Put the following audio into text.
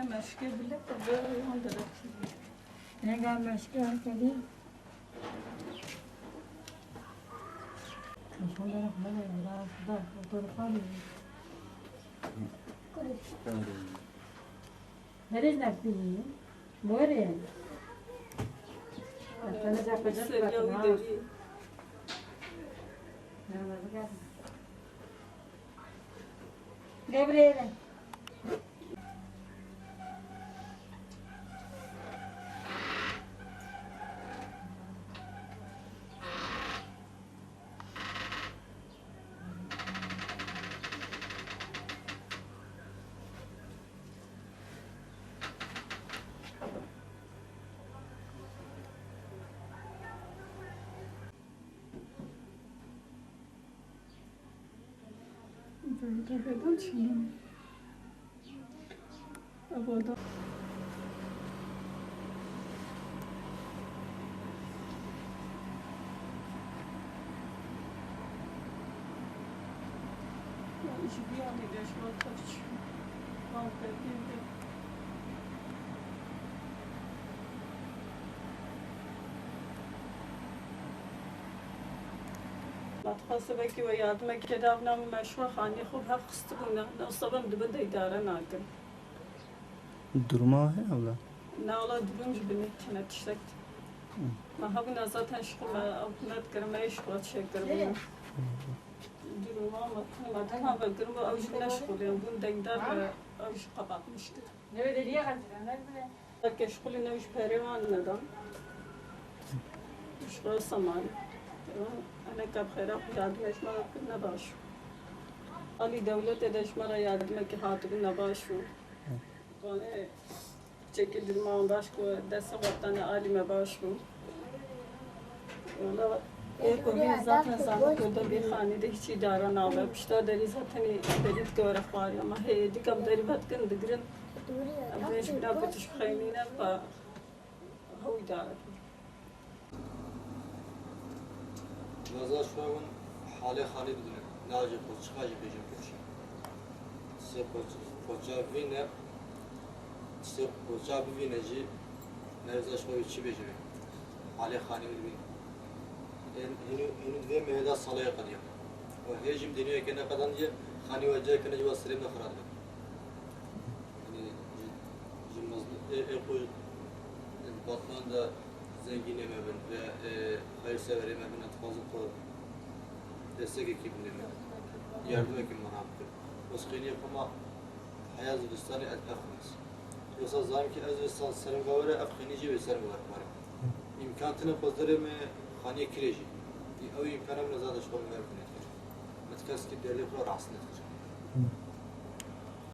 Şuraya meşke bile de böyle yandırır. Ne gelmiş ki kedi? Şurada rahmet eylesin. Şurada oturup kalıyor. Nereye nakliyi? Böyle. Sana yapacak Seviyor bakın 嗯，他还当群了，阿婆当。要不。متخاصبه و یادمه که دارم مشروع خانی خوب هفت خستبونه نصابم دبده اداره ناکن Durma he abla. نه اولا دبون جبنی تنه تشتکت ما هبون ازاتن شخم اوکنات کرم ایش خود شکر بونه درما ما ما تمام بگرم و اوش نشغلیم بون دنگدار اوش قباق مشتر Ne böyle diye kaçırıyor? Ne böyle? که شغلی نوش پریوان ندم Ana kabxera yardımlaşma hakkında başvur. Ali devlet edeşmara yardımdaki hatırına başvur. Konu çekildirme başku dese vatana alime başvur. Ona Ekonomi zaten sandık orada bir hanede hiç idare navla. Pişta deri zaten derit görek var ama hey dikam deri batkın dıgırın. Ama hiç bina kutuş kaymine pa. Hu. Şu an hale hale bidine. Naci koç hacı bejim koç. Se koç koça vine se bir vineci nerede şu içi bejim. Hale hale bidine. En hinu hinu de mehda salaya kadar. O hecim deniyor ki ne kadar diye hani veceh kene cevap sırrına kharar. Yani cimaz e e Batman da zengin emebin ve e, hayırsever emebin atfazı ko destek ekibine? Yardım ekibine hakkı. Oskeni yapama hayal Zülistani et efkiniz. Yoksa zaten ki Özbekistan serim gavre efkinici ve serim gavre var. İmkantını pozdere mi haniye kireci. O imkanı mı zaten şu an vermiyor. Metkas ki derli kura rahatsız etkiler.